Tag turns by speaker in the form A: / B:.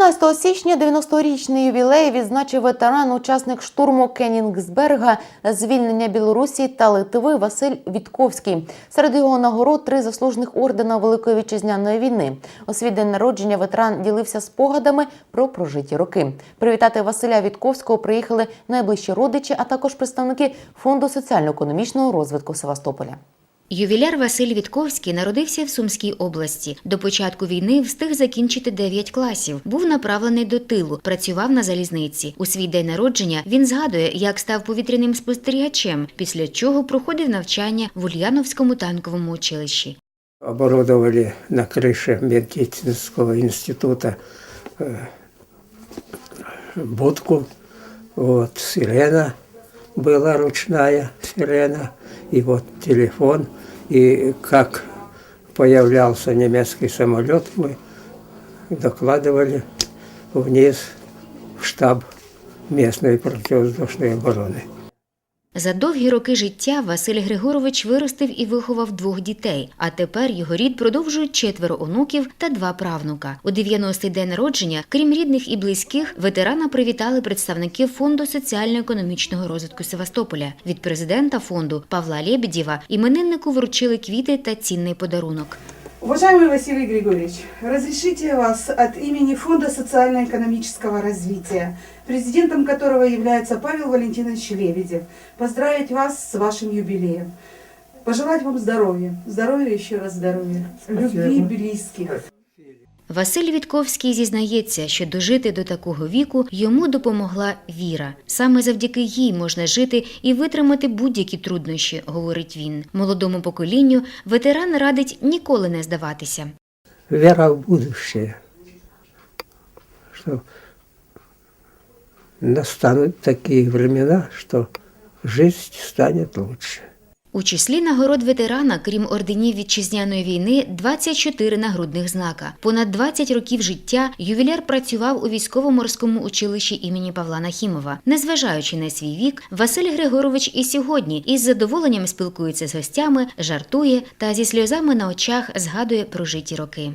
A: 14 січня 90-річний ювілей відзначив ветеран, учасник штурму Кенінгсберга, звільнення Білорусі та Литви Василь Вітковський. Серед його нагород три заслужених ордена Великої вітчизняної війни. У свій день народження ветеран ділився спогадами про прожиті роки. Привітати Василя Вітковського приїхали найближчі родичі, а також представники фонду соціально-економічного розвитку Севастополя.
B: Ювіляр Василь Вітковський народився в Сумській області. До початку війни встиг закінчити 9 класів. Був направлений до тилу, працював на залізниці. У свій день народження він згадує, як став повітряним спостерігачем, після чого проходив навчання в Ульяновському танковому училищі.
C: оборудовали на крыше медицинского института э, будку. Вот сирена была ручная сирена, и вот телефон. И как появлялся немецкий самолет, мы докладывали вниз в штаб местной противовоздушной обороны.
B: За довгі роки життя Василь Григорович виростив і виховав двох дітей. А тепер його рід продовжують четверо онуків та два правнука. У 90-й день народження, крім рідних і близьких, ветерана привітали представники фонду соціально-економічного розвитку Севастополя. Від президента фонду Павла Лєбедєва імениннику вручили квіти та цінний подарунок.
D: Уважаемый Василий Григорьевич, разрешите вас от имени Фонда социально-экономического развития, президентом которого является Павел Валентинович Лебедев, поздравить вас с вашим юбилеем. Пожелать вам здоровья, здоровья еще раз здоровья, любви близких.
B: Василь Вітковський зізнається, що дожити до такого віку йому допомогла віра. Саме завдяки їй можна жити і витримати будь-які труднощі, говорить він. Молодому поколінню ветеран радить ніколи не здаватися.
C: вера в будущее, что настанут такие времена, что жизнь станет лучше.
B: У числі нагород ветерана, крім орденів вітчизняної війни, 24 нагрудних знака. Понад 20 років життя ювіляр працював у військово-морському училищі імені Павла Нахімова. Незважаючи на свій вік, Василь Григорович і сьогодні із задоволенням спілкується з гостями, жартує та зі сльозами на очах згадує прожиті роки.